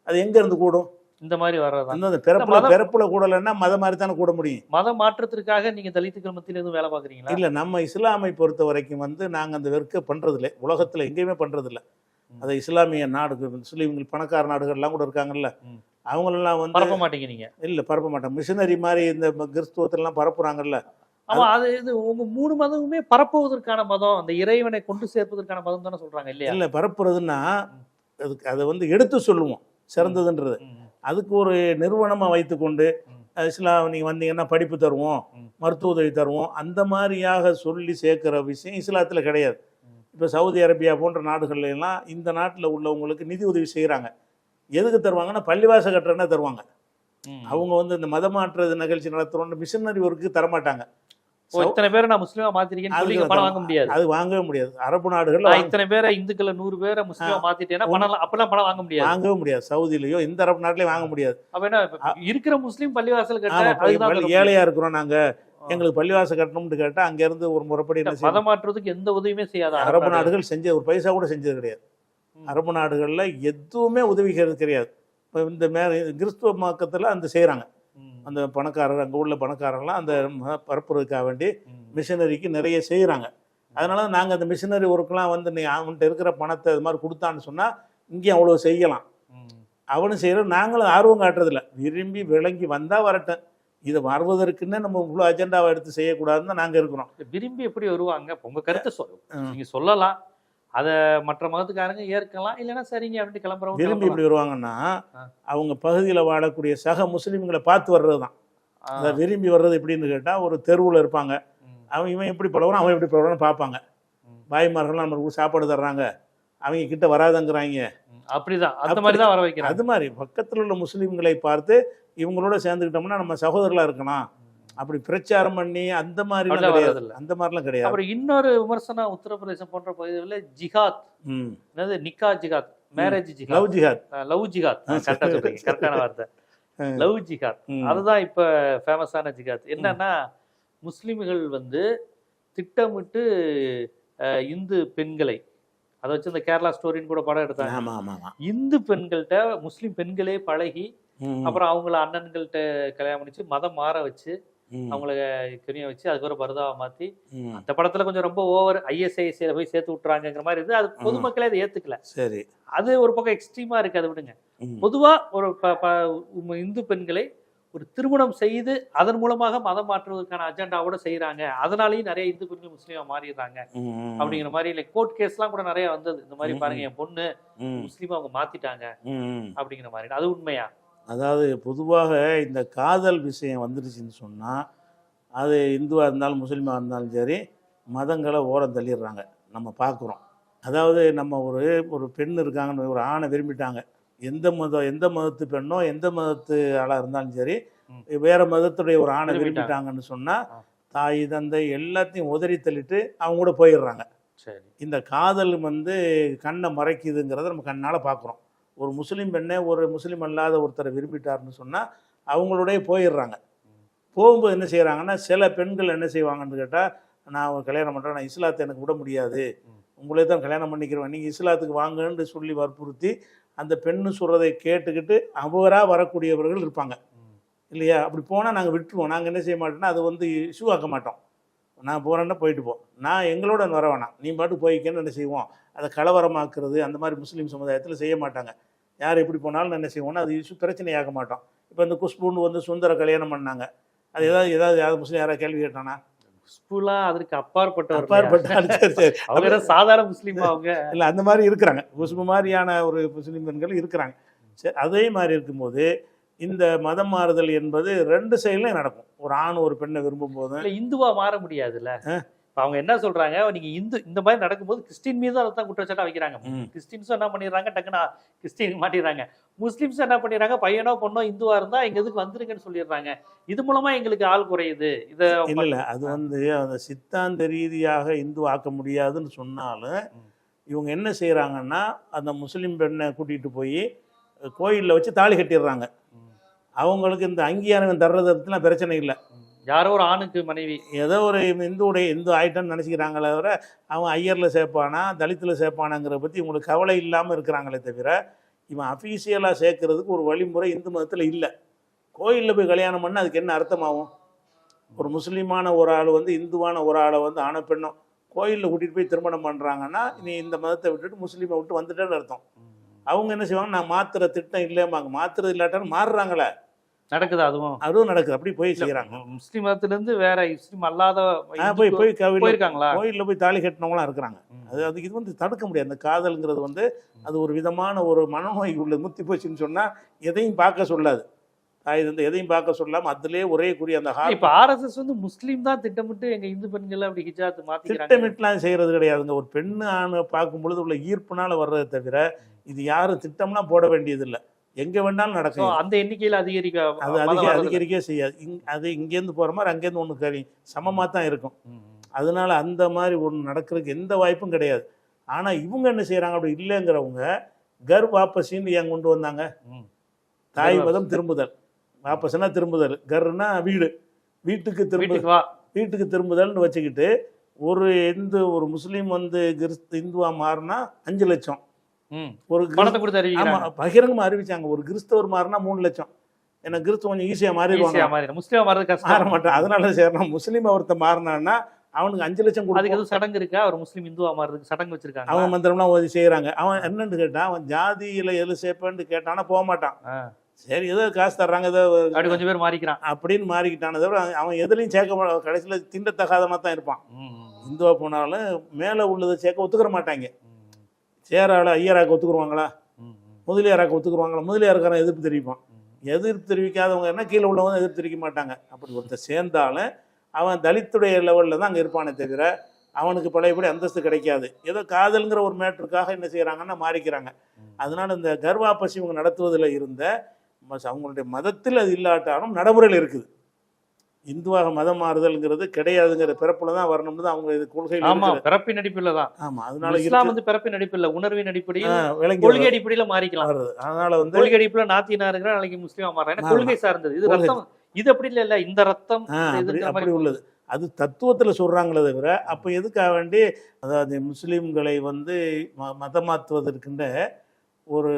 அது எங்கேருந்து கூடும்? இந்த மாதிரி வர்றதான் அந்த பிறப்புல பிறப்புல கூடலைன்னா மத மாதிரி தானே கூட முடியும். மத மாற்றத்திற்காக நீங்க தலித்துக்கள் மத்தியில எதுவும் வேலை பாக்குறீங்களா இல்லை நம்ம இஸ்லாமை பொறுத்த வரைக்கும் வந்து நாங்கள் அந்த வெறுக்க பண்ணுறதில்ல உலகத்தில் எங்கேயுமே பண்ணுறதில்ல. அதை இஸ்லாமிய நாடு முஸ்லீம்கள் பணக்கார நாடுகள்லாம் கூட இருக்காங்கல்ல. அவங்களெல்லாம் வந்து பரப்ப மாட்டீங்க நீங்க. இல்லை பரப்ப மாட்டாங்க மிஷினரி மாதிரி இந்த கிறிஸ்துவத்திலலாம் பரப்புறாங்கல்ல. ஆமா அது இது உங்க மூணு மதமுமே பரப்புவதற்கான மதம். அந்த இறைவனை கொண்டு சேர்ப்பதற்கான மதம் தானே சொல்றாங்க இல்லையா? இல்லை பரப்புறதுன்னா அதுக்கு அதை வந்து எடுத்து சொல்லுவோம். சிறந்ததுன்றது. அதுக்கு ஒரு நிறுவனமாக வைத்துக்கொண்டு இஸ்லாம் நீங்கள் வந்தீங்கன்னா படிப்பு தருவோம். மருத்துவ உதவி தருவோம் அந்த மாதிரியாக சொல்லி சேர்க்குற விஷயம் இஸ்லாத்தில் கிடையாது. இப்போ சவுதி அரேபியா போன்ற நாடுகள்ல எல்லாம் இந்த நாட்டில் உள்ளவங்களுக்கு நிதி உதவி செய்கிறாங்க எதுக்கு தருவாங்கன்னா பள்ளிவாச கட்டுறேன்னா தருவாங்க. அவங்க வந்து இந்த மதமாற்ற நிகழ்ச்சி நடத்துகிறோன்னு மிஷினரி ஒர்க்கு தரமாட்டாங்க இத்தனை பேரை நான் முஸ்லீமா மாத்திருக்கேன்னு சொல்லி பணம் வாங்க முடியாது. அது வாங்கவே முடியாது. அரபு நாடுகளில் நான் இத்தனை பேரை இந்துக்களை நூறு பேரை முஸ்லீமா மாத்திட்டேன்னா பணம் அப்பெல்லாம் பணம் வாங்க முடியாது. வாங்கவே முடியாது. சவுதியிலையோ எந்த அரபு நாட்டிலையும் வாங்க முடியாது. அப்ப என்ன இருக்கிற முஸ்லீம் பள்ளிவாசல் கட்ட ஏழையா இருக்கிறோம் நாங்க. எங்களுக்கு பள்ளிவாசல் கட்டணும்னு கேட்டா அங்க இருந்து ஒரு முறைப்படி? மதம் மாற்றுறதுக்கு எந்த உதவியுமே செய்யாத அரபு நாடுகள். செஞ்ச ஒரு பைசா கூட செஞ்சது கிடையாது. அரபு நாடுகள்ல எதுவுமே உதவிக்கிறது கிடையாது. இப்போ இந்த மே கிறிஸ்துவ மாக்கத்துல அந்த செய்றாங்க. ம், அந்த பணக்காரர் அங்கே உள்ள பணக்காரங்களாம் அந்த பரப்புறதுக்காக வேண்டி. மிஷினரிக்கு நிறைய செய்கிறாங்க அதனால நாங்கள் அந்த மிஷினரி ஒர்க்கெலாம் வந்து நீ அவன்கிட்ட இருக்கிற பணத்தை இது மாதிரி கொடுத்தான்னு சொன்னால் இங்கேயும் அவ்வளோ செய்யலாம். அவனும் செய்கிறோம் நாங்களும் ஆர்வம் காட்டுறதில்ல. விரும்பி விளங்கி வந்தால் வரட்டும். இது வருவதற்குன்னு நம்ம இவ்வளோ அஜெண்டாவை எடுத்து செய்யக்கூடாதுன்னு தான் நாங்கள் இருக்கிறோம். விரும்பி எப்படி வருவாங்க? இப்ப உங்க கருத்தை சொல். ம். நீங்க சொல்லலாம். அத மற்ற மதத்துக்காரங்க ஏற்கலாம் இல்லைன்னா சரிங்க அப்படின்னு கிளம்புறவங்க விரும்பி. இப்படி வருவாங்கன்னா. அவங்க பகுதியில் வாழக்கூடிய சக முஸ்லீம்களை பார்த்து வர்றது தான் அதை விரும்பி வர்றது எப்படின்னு கேட்டால் ஒரு தெருவில் இருப்பாங்க. அவன் இவன் எப்படி பழகுறான் அவன் எப்படி பழகுறான்னு பார்ப்பாங்க. பாய்மார்கள்லாம் நம்மளுக்கு சாப்பாடு தர்றாங்க. அவங்க கிட்ட வராதங்கிறாங்க. அப்படிதான். அந்த மாதிரி தான் வர வைக்கிறாங்க. அது மாதிரி பக்கத்தில் உள்ள முஸ்லீம்களை பார்த்து இவங்களோட சேர்ந்துக்கிட்டோம்னா நம்ம சகோதரர்களாக இருக்கலாம். அப்படி பிரச்சாரம் பண்ணி அந்த மாதிரிலாம் கிடையாது. அந்த மாதிரிலாம் கிடையாது. அப்புறம் இன்னொரு விமர்சனம் உத்தரப்பிரதேசம் போன்ற பகுதிகளில் ஜிஹாத். ம். என்னது? நிக்கா ஜிகாத் மேரேஜ் லவ் ஜிகாத் ஜிஹாத். லவ் ஜிகாத் கரெக்டா சொல்றீங்க. கரெக்டான வார்த்தை. லவ் ஜிகாத் ம். அதுதான் இப்ப ஃபேமஸான ஜிகாத் என்னன்னா முஸ்லிம்கள் வந்து திட்டமிட்டு இந்து பெண்களை அதை வச்சு இந்த கேரளா ஸ்டோரின்னு கூட படம் எடுத்தாங்க. ஆமாம் ஆமாம் இந்து பெண்கள்கிட்ட முஸ்லிம் பெண்களே பழகி அப்புறம் அவங்கள அண்ணன்கள்ட்ட கல்யாணம் பண்ணிச்சு மதம் மாற வச்சு ம், அவங்கள கிரியம் வச்சு அதுக்கப்புறம் பரதாவை மாத்தி. அந்த படத்துல கொஞ்சம் ரொம்ப ஓவர் ஐஎஸ்ஐஎஸ்ஐல போய் சேர்த்து விட்டுறாங்கிற மாதிரி இருந்து அது பொதுமக்களே அதை ஏத்துக்கல. சரி. அது ஒரு பக்கம் எக்ஸ்ட்ரீமா இருக்கு அதை விடுங்க. பொதுவா ஒரு இந்து பெண்களை ஒரு திருமணம் செய்து அதன் மூலமாக மதம் மாற்றுவதற்கான அஜெண்டாவோட செய்றாங்க. அதனாலயும் நிறைய இந்து பெண்கள் முஸ்லீமா மாறிடுறாங்க. அப்படிங்கிற மாதிரி இல்லை கோர்ட் கேஸ்லாம் கூட நிறைய வந்தது. இந்த மாதிரி பாருங்க என் பொண்ணு முஸ்லீமா அவங்க மாத்திட்டாங்க. அப்படிங்கிற மாதிரி. அது உண்மையா? அதாவது பொதுவாக இந்த காதல் விஷயம் வந்துருச்சுன்னு சொன்னால் அது இந்துவாக இருந்தாலும் முஸ்லீமாக இருந்தாலும் சரி மதங்களை ஓரம் தள்ளிடுறாங்க நம்ம பார்க்குறோம் அதாவது நம்ம ஒரு ஒரு பெண் இருக்காங்கன்னு ஒரு ஆணை விரும்பிட்டாங்க எந்த மதம் எந்த மதத்து பெண்ணோ எந்த மதத்து ஆளாக இருந்தாலும் சரி. வேற மதத்துடைய ஒரு ஆணை விரும்பிட்டாங்க. விரும்பிட்டாங்கன்னு சொன்னால். தாய் தந்தை எல்லாத்தையும் உதறி தள்ளிட்டு அவங்க கூட போயிடுறாங்க சரி இந்த காதல் வந்து கண்ணை மறைக்குதுங்கிறத நம்ம கண்ணால் பார்க்குறோம் ஒரு முஸ்லீம் பெண்ணை ஒரு முஸ்லீம் அல்லாத ஒருத்தரை விரும்பிட்டார்னு சொன்னால் அவங்களோடய போயிடுறாங்க. போகும்போது என்ன செய்கிறாங்கன்னா சில பெண்கள் என்ன செய்வாங்கன்னு கேட்டால் நான் கல்யாணம் பண்ணுறேன் நான் இஸ்லாத்தை எனக்கு விட முடியாது. உங்களே தான் கல்யாணம் பண்ணிக்கிறேன் நீங்கள் இஸ்லாத்துக்கு வாங்கன்னு சொல்லி வற்புறுத்தி அந்த பெண்ணு சொல்கிறதை கேட்டுக்கிட்டு அவராக வரக்கூடியவர்கள் இருப்பாங்க. இல்லையா? அப்படி போனால் நாங்கள் விட்டுருவோம். நாங்கள் என்ன செய்ய மாட்டோம்னா அது வந்து இஷ்யூ ஆக்க மாட்டோம். நான் போகிறேன்னா போயிட்டு போ. நான் எங்களோட வர வேணாம். நீ பாட்டு போய்க்கன்னு என்ன செய்வோம்? அதை கலவரமாக்குறது அந்த மாதிரி முஸ்லீம் சமுதாயத்தில் செய்ய மாட்டாங்க. யார் எப்படி போனாலும் என்ன செய்வோம்னா அது இஷ்யூ பிரச்சனையாக்க மாட்டோம். இப்போ இந்த குஷ்புன்னு வந்து சுந்தர கல்யாணம் பண்ணாங்க. அது ஏதாவது ஏதாவது யாராவது முஸ்லீம் யாராவது கேள்வி கேட்டானா? குஷ்புலா அதற்கு அப்பாற்பட்ட என்ன சாதாரண முஸ்லீமா அவங்க? இல்லை அந்த மாதிரி இருக்கிறாங்க. குஷ்பு மாதிரியான ஒரு முஸ்லீம் பெண்கள் இருக்கிறாங்க. சரி அதே மாதிரி இருக்கும்போது இந்த மதம் மாறுதல் என்பது ரெண்டு சைட்லையும் நடக்கும். ஒரு ஆண் ஒரு பெண்ணை விரும்பும் இல்ல இந்துவா மாற முடியாதுல்ல? அவங்க என்ன சொல்றாங்க நீங்க இந்து இந்த மாதிரி நடக்கும்போது கிறிஸ்டின் மீது அதை தான் குற்றச்சாட்டா வைக்கிறாங்க. கிறிஸ்டின்ஸும் என்ன பண்ணிடுறாங்க டக்குன்னு கிறிஸ்டின் மாட்டிடுறாங்க முஸ்லிம்ஸ் என்ன பண்ணிடுறாங்க பையனோ பொண்ணோ இந்துவா இருந்தா எங்க இதுக்கு வந்துருங்கன்னு சொல்லிடுறாங்க இது மூலமா எங்களுக்கு ஆள் குறையுது இத இல்லை இல்லை அது வந்து அந்த சித்தாந்த ரீதியாக இந்து ஆக்க முடியாதுன்னு சொன்னாலும். இவங்க என்ன செய்கிறாங்கன்னா அந்த முஸ்லீம் பெண்ணை கூட்டிகிட்டு போய் கோயிலில் வச்சு தாலி கட்டிடுறாங்க அவங்களுக்கு இந்த அங்கீகாரம் தர்றதுலாம் பிரச்சனை இல்லை. யாரோ ஒரு ஆணுக்கு மனைவி. ஏதோ ஒரு இந்துவுடைய இந்து ஆயிட்டம்னு நினச்சிக்கிறாங்களே தவிர அவன் ஐயரில் சேர்ப்பானா தலித்தில் சேர்ப்பானாங்கிறத பற்றி இவங்களுக்கு கவலை இல்லாமல் இருக்கிறாங்களே தவிர இவன் அஃபீஷியலாக சேர்க்கறதுக்கு ஒரு வழிமுறை இந்து மதத்தில் இல்லை. கோயிலில் போய் கல்யாணம் பண்ணால் அதுக்கு என்ன அர்த்தமாகும்? ஒரு முஸ்லீமான ஒரு ஆள் வந்து இந்துவான ஒரு ஆளை வந்து ஆன பெண்ணும் கோயிலில் கூட்டிகிட்டு போய் திருமணம் பண்ணுறாங்கன்னா நீ இந்த மதத்தை விட்டுட்டு முஸ்லீமை விட்டு வந்துட்டேன்னு அர்த்தம். அவங்க என்ன செய்வாங்க? நான் மாத்திர திட்டம் இல்லைம்பாங்க. மாத்துறது இல்லாட்டாலும் மாறுறாங்களே. நடக்குது அதுவும்? அதுவும் நடக்குது. அப்படி போய் செய்கிறாங்க முஸ்லிம் மதத்துல இருந்து வேற முஸ்லிம் அல்லாத போய் போய் கோயிலில் போயிருக்காங்களா? கோயிலில் போய் தாலி கட்டினவங்களாம் இருக்கிறாங்க. அது அது இது வந்து தடுக்க முடியாது. அந்த காதல்ங்கிறது வந்து அது ஒரு விதமான ஒரு மனநோய் உள்ள முத்தி போச்சுன்னு சொன்னால் எதையும் பார்க்க சொல்லாது. தாய் வந்து எதையும் பார்க்க சொல்லாமல் அதுலேயே ஒரே குறி அந்த ஹார் இப்ப ஆர்எஸ்எஸ் வந்து முஸ்லீம் தான் திட்டமிட்டு எங்க இந்து பெண்களை அப்படி ஹிஜாத் மாத்திக்கிறாங்க. திட்டமிட்டுலாம் செய்கிறது கிடையாதுங்க. ஒரு பெண்ணு ஆண் பார்க்கும் பொழுது உள்ள ஈர்ப்புனால வர்றதை தவிர இது யாரும் திட்டம்லாம் போட வேண்டியதில்லை. எங்கே வேணாலும் நடக்கும் அந்த எண்ணிக்கையில அதிகரிக்க அது அதிக. அதிகரிக்கவே செய்யாது. இங் அது இங்கேருந்து போகிற மாதிரி அங்கேருந்து ஒன்று கறி சமமாக தான் இருக்கும். அதனால அந்த மாதிரி ஒன்று நடக்கிறதுக்கு எந்த வாய்ப்பும் கிடையாது. ஆனால் இவங்க என்ன செய்கிறாங்க அப்படி இல்லைங்கிறவங்க கர் வாபஸின்னு ஏன் கொண்டு வந்தாங்க. தாய் மதம் திரும்புதல். வாபஸ்னா திரும்புதல். கர்னா வீடு. வீட்டுக்கு திரும்ப வீட்டுக்கு திரும்புதல்னு வச்சுக்கிட்டு ஒரு இந்து ஒரு முஸ்லீம் வந்து கிறிஸ்து இந்துவா மாறினா அஞ்சு லட்சம். ஒரு பணத்தை கொடுத்து அறிவிக்கிறாங்க. பகிரங்கமாக அறிவிச்சாங்க. ஒரு கிறிஸ்தவர் மாறினா மூணு லட்சம். ஏன்னா கிறிஸ்துவ கொஞ்சம் ஈஸியாக ஈஸியா மாறிடுவாங்க. மாறிடும். முஸ்லீமா மாறது மாற கஷ்டம் மாட்டான். அதனால சரி முஸ்லீம் ஒருத்தன் மாறினான்னா அவனுக்கு அஞ்சு லட்சம் அதுக்கு கொடுக்கும் எதுவும் சடங்கு இருக்கா? அவர் முஸ்லீம் இந்துவா மாறதுக்கு சடங்கு வச்சிருக்காங்க. அவன் மந்திரம்லாம் ஓதி செய்கிறாங்க அவன் என்னன்னு கேட்டான் அவன் ஜாதியில் எது சேர்ப்பேன்னு கேட்டானா போக மாட்டான். சரி ஏதோ காசு தர்றாங்க ஏதோ அப்படி கொஞ்சம் பேர் மாறிக்கிறான். அப்படின்னு மாறிக்கிட்டானே தவிர அவன் எதுலையும் சேர்க்க கடைசியில் திண்டத்தகாதமாக தான் இருப்பான். இந்துவா போனாலும் மேலே உள்ளதை சேர்க்க ஒத்துக்கிற மாட்டாங்க. ம், சேரால ஐயராக்க ஒத்துக்குருவாங்களா முதலியாராக்க ஒத்துக்குருவாங்களா? முதலியாருக்காரன் எதிர்ப்பு தெரிவிப்பான். எதிர்ப்பு தெரிவிக்காதவங்க என்ன கீழே உள்ளவங்க எதிர்ப்பு தெரிவிக்க மாட்டாங்க. அப்படி ஒருத்தர் சேர்ந்தாலும் அவன் தலித்துடைய லெவலில் தான் அங்கே இருப்பானே தவிர அவனுக்கு பழையபடி அந்தஸ்து கிடைக்காது. ஏதோ காதல்ங்கிற ஒரு மேட்டருக்காக என்ன செய்கிறாங்கன்னா மாறிக்கிறாங்க. அதனால இந்த கர்வாப்பசி இவங்க நடத்துவதில் இருந்த ம- அவங்களுடைய மதத்தில் அது இல்லாட்டாலும் நடைமுறையில் இருக்குது. இந்துவாக மதம் மாறுதல்ங்கிறது கிடையாதுங்கிற பிறப்புல தான் வரணும்னு தான் அவங்க இது கொள்கையில் ஆமா. பிறப்பின் அடிப்படையில தான் ஆமா அதனால இஸ்லாம். வந்து பிறப்பின் அடிப்படையில் உணர்வின் அடிப்படையில் கொள்கை அடிப்படையில மாறிக்கலாம் அதனால வந்து கொள்கை அடிப்படையில நாத்தினா இருக்கிற நாளைக்கு முஸ்லீமா ஆமா. கொள்கை சார்ந்தது இது கொள்கை. ரத்தம் இது அப்படி இல்ல இல்ல இந்த ரத்தம் அப்படி உள்ளது அது தத்துவத்தில் சொல்கிறாங்களே தவிர அப்போ எதுக்காக வேண்டி அதாவது முஸ்லீம்களை வந்து ம மதம் மாற்றுவதற்குன்ற ஒரு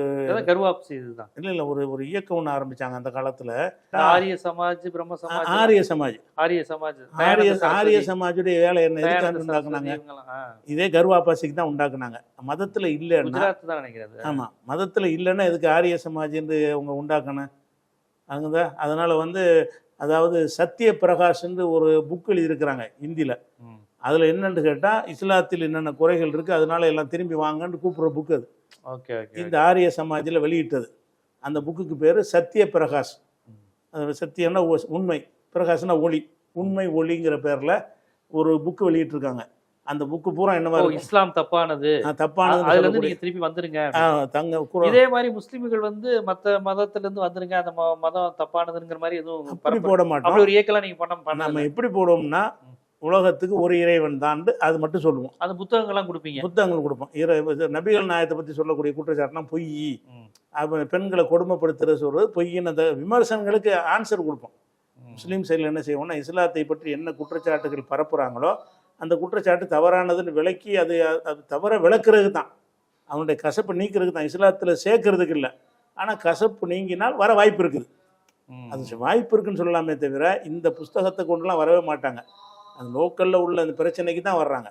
கர்வாப்சி இதுதான் இல்லை இல்லை ஒரு ஒரு இயக்கம் ஒன்று ஆரம்பிச்சாங்க அந்த காலத்தில். ஆரிய சமாஜ் பிரம்ம சமாஜ். ஆரிய சமாஜ். ஆரிய சமாஜ். ஆரிய ஆரிய சமாஜுடைய வேலை என்ன உண்டாக்குனாங்க. இதே கர்வாபாசிக்கு தான் உண்டாக்குனாங்க. மதத்தில் இல்லைன்னா குஜராத் தான் நினைக்கிறது ஆமாம் மதத்தில் இல்லைன்னா எதுக்கு ஆரிய சமாஜ்ன்னு அவங்க உண்டாக்கணும்? அங்கதான் அதனால் வந்து அதாவது சத்திய பிரகாஷ்ன்னு ஒரு புக் எழுதியிருக்கிறாங்க ஹிந்தியில். அதில் என்னன்னு கேட்டால் இஸ்லாத்தில் என்னென்ன குறைகள் இருக்குது அதனால எல்லாம் திரும்பி வாங்கன்னு கூப்பிட்ற புக் அது. இந்த ஆரிய சமாஜில் வெளியிட்டது. அந்த புக்குக்கு பேர் சத்திய பிரகாஷ். சத்தியம்னா உண்மை. பிரகாஷ்னா ஒளி. உண்மை ஒளிங்கிற பேரில் ஒரு புக்கு வெளியிட்டிருக்காங்க. அந்த புக்கு பூரா என்னவா இஸ்லாம் தப்பானது. ஆ, தப்பானதுன்னு அதுல இருந்து நீங்க திருப்பி வந்துருங்க. தங்க இதே மாதிரி முஸ்லிம்கள் வந்து மத்த மதத்துல இருந்து வந்துருங்க. அந்த மதம் தப்பானதுங்கிற மாதிரி எதுவும் போட மாட்டோம். அப்படி ஒரு இயக்கலாம் நீங்க பண்ண நம்ம எப்படி போடுவோம்னா. உலகத்துக்கு ஒரு இறைவன் தாண்டு அது மட்டும் சொல்லுவோம். அந்த புத்தகங்கள்லாம் கொடுப்பீங்க? புத்தகங்கள் கொடுப்போம். இறை நபிகள் நாயத்தை பற்றி சொல்லக்கூடிய குற்றச்சாட்டுனா பொய். பெண்களை கொடுமைப்படுத்துறது சொல்றது பொய்ன்னு அந்த விமர்சனங்களுக்கு ஆன்சர் கொடுப்போம். முஸ்லீம் சைடில் என்ன செய்வோம்னா இஸ்லாத்தை பற்றி என்ன குற்றச்சாட்டுகள் பரப்புகிறாங்களோ அந்த குற்றச்சாட்டு தவறானதுன்னு விளக்கி அது அது தவற விளக்குறது தான். அவனுடைய கசப்பு நீக்கிறதுக்கு தான். இஸ்லாத்தில் சேர்க்கறதுக்கு இல்லை. ஆனால் கசப்பு நீங்கினால் வர வாய்ப்பு இருக்குது. அது வாய்ப்பு இருக்குன்னு சொல்லலாமே தவிர இந்த புஸ்தகத்தை கொண்டுலாம் வரவே மாட்டாங்க. அந்த லோக்கலில் உள்ள அந்த பிரச்சனைக்கு தான் வர்றாங்க.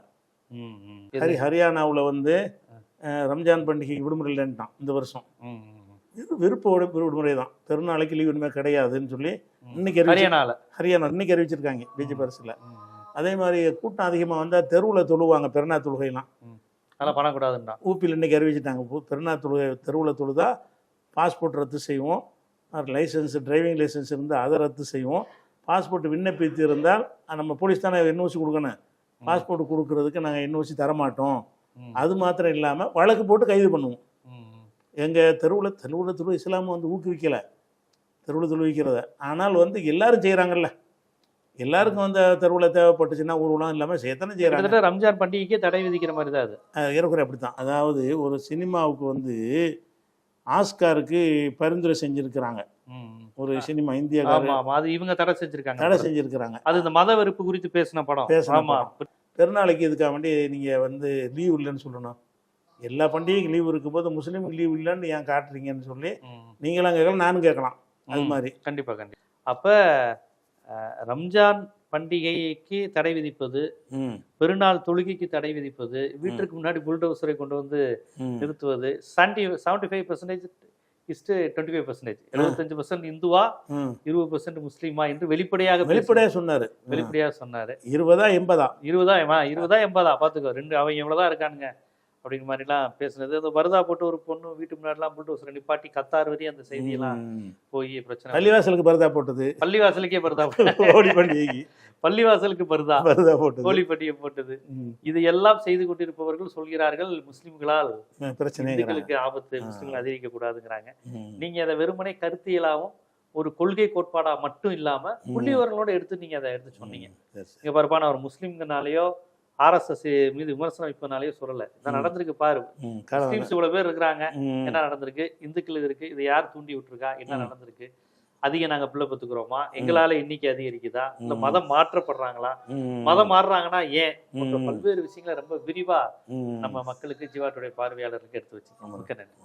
ஹரி ஹரியானாவில் வந்து ரம்ஜான் பண்டிகை விடுமுறை இல்லைன்ட்டான் இந்த வருஷம். ம், ம், ம். இது விருப்ப விடு- விடுமுறை தான். பெருநாளைக்கு லீவ் இனிமேல் கிடையாதுன்னு சொல்லி இன்னைக்கு ஹரியானால. ஹரியானா இன்னைக்கு அறிவிச்சிருக்காங்க பிஜேபி அரசில். அதே மாதிரி கூட்டம் அதிகமாக வந்தால் தெருவில் தொழுவாங்க பெருநா தொழுகைலாம் அதெல்லாம் பண்ணக்கூடாதுன்றா ஊப்பியில் இன்னைக்கு அறிவிச்சிட்டாங்க. பெருநா தொழுகை தெருவில் தொழுதா பாஸ்போர்ட் ரத்து செய்வோம். லைசன்ஸ் டிரைவிங் லைசன்ஸ் இருந்தால் அதை ரத்து செய்வோம். பாஸ்போர்ட் விண்ணப்பித்து இருந்தால் நம்ம போலீஸ் தானே என்ஓசி கொடுக்கணும். பாஸ்போர்ட் கொடுக்கறதுக்கு நாங்கள் என்ஓசி தரமாட்டோம். அது மாத்திரம் இல்லாமல் வழக்கு போட்டு கைது பண்ணுவோம். எங்கள் தெருவில் தெருவில் தெருவு இஸ்லாமை வந்து ஊக்குவிக்கலை. தெருவில் தொழுவிக்கிறத ஆனால் வந்து எல்லாரும் செய்கிறாங்கல்ல எல்லாருக்கும் வந்து தெருவில் தேவைப்பட்டுச்சுன்னா ஊர்வலம் இல்லாமல் செய்யத்தானே செய்கிறாங்க ரம்ஜான் பண்டிகைக்கே தடை விதிக்கிற மாதிரி தான் அது. ஏறக்குறை அப்படி தான் அதாவது ஒரு சினிமாவுக்கு வந்து ஆஸ்காருக்கு பரிந்துரை செஞ்சுருக்கிறாங்க. ஒரு சினிமா இந்திய அது இவங்க தடை செஞ்சிருக்காங்க. தடை செஞ்சுருக்கிறாங்க. அது இந்த மத வெறுப்பு குறித்து பேசின படம். ஆமா. பெருநாளைக்கு இதுக்காக வேண்டி நீங்கள் வந்து லீவ் இல்லைன்னு சொல்லணும். எல்லா பண்டிகைக்கும் லீவ் இருக்கும்போது முஸ்லீமுக்கு லீவ் இல்லைன்னு ஏன் காட்டுறீங்கன்னு சொல்லி. நீங்களாம் கேட்கலாம் நானும் கேட்கலாம். அது. மாதிரி. கண்டிப்பா கண்டிப்பா. அப்ப ரம்ஜான் பண்டிகைக்கு தடை விதிப்பது பெருநாள் தொழுகைக்கு தடை விதிப்பது வீட்டிற்கு முன்னாடி புல்டோசரை கொண்டு வந்து நிறுத்துவது seventy seventy five percentage is to twenty five percentage எழுபத்தஞ்சு பர்சன்ட் இந்துவா இருபது பர்சன்ட் முஸ்லீமா என்று வெளிப்படையாக வெளிப்படையாக சொன்னார். வெளிப்படையாக சொன்னாரு. இருபதா எண்பதா? இருபதா இருபதா எண்பதா பாத்துக்கோ ரெண்டு அவன் எவ்வளவுதான் இருக்கானுங்க. அப்படிங்கிற மாதிரிலாம் பேசுனது. அந்த வருதா போட்டு ஒரு பொண்ணு வீட்டு முன்னாடிலாம் புல்டோசரை நிப்பாட்டி கத்தார் வரையும் அந்த செய்தியெல்லாம். போய் பிரச்சனை பள்ளிவாசலுக்கு பரதா போட்டது. பள்ளிவாசலுக்கே பருதா பண்டிகைக்கு பள்ளிவாசலுக்கு பருதா. பரதா ஹோலி பண்டிகை போட்டது. இது எல்லாம் செய்து கொண்டிருப்பவர்கள் சொல்கிறார்கள் முஸ்லிம்களால் பிரச்சனைங்கிறாங்க. இந்துக்களுக்கு ஆபத்து. முஸ்லிம்கள் அதிகரிக்க கூடாதுங்கிறாங்க. நீங்க அதை வெறுமனே கருத்தியலாவும் ஒரு கொள்கை கோட்பாடா மட்டும் இல்லாம புள்ளிவர்களோட எடுத்து நீங்க அதை எடுத்து சொன்னீங்க. இங்க பாருப்பா நான் ஒரு முஸ்லிம்னாலேயோ ஆர்எஸ்எஸ் மீது விமர்சனம் வைப்பனாலேயோ சொல்லல இதான். நடந்திருக்கு பாரு முஸ்லிம்ஸ் இவ்வளவு பேர் இருக்கிறாங்க. என்ன நடந்திருக்கு இந்துக்கள் இருக்கு இதை யார் தூண்டி விட்டுருக்கா என்ன. நடந்திருக்கு அதிகம் நாங்க பிள்ளை பெத்துக்கிறோமா எங்களால எண்ணிக்கை அதிகரிக்குதா இல்ல ம். மதம் மாற்றப்படுறாங்களா. மதம் மாறுறாங்கன்னா ஏன். பல்வேறு விஷயங்களை ரொம்ப விரிவா. நம்ம மக்களுக்கு ஜீவாட்டுடைய பார்வையாளருக்கு எடுத்து வச்சு ஆமா. மிக்க நன்றி